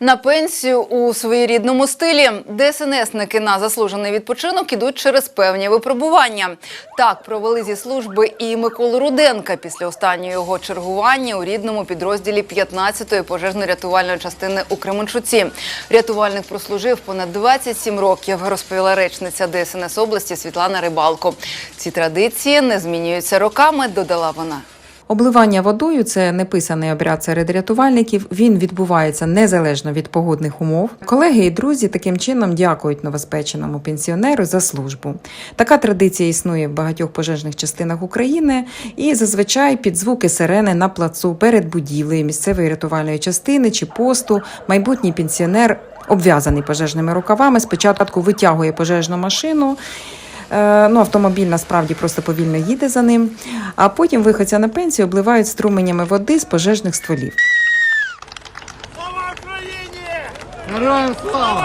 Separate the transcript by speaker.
Speaker 1: На пенсію у своєрідному стилі ДСНСники на заслужений відпочинок ідуть через певні випробування. Так провели зі служби і Миколу Руденка після останнього його чергування у рідному підрозділі 15-ї пожежно-рятувальної частини у Кременчуці. Рятувальник прослужив понад 27 років, розповіла речниця ДСНС області Світлана Рибалко. Ці традиції не змінюються роками, додала вона.
Speaker 2: Обливання водою це неписаний обряд серед рятувальників. Він відбувається незалежно від погодних умов. Колеги і друзі таким чином дякують новоспеченому пенсіонеру за службу. Така традиція існує в багатьох пожежних частинах України і зазвичай під звуки сирени на плацу перед будівлею місцевої рятувальної частини чи посту майбутній пенсіонер. Обв'язаний пожежними рукавами, спочатку витягує пожежну машину. Е, Ну, автомобіль насправді просто повільно їде за ним. А потім виходця на пенсію обливають струменями води з пожежних стволів.
Speaker 3: Слава Україні!
Speaker 4: Героям слава!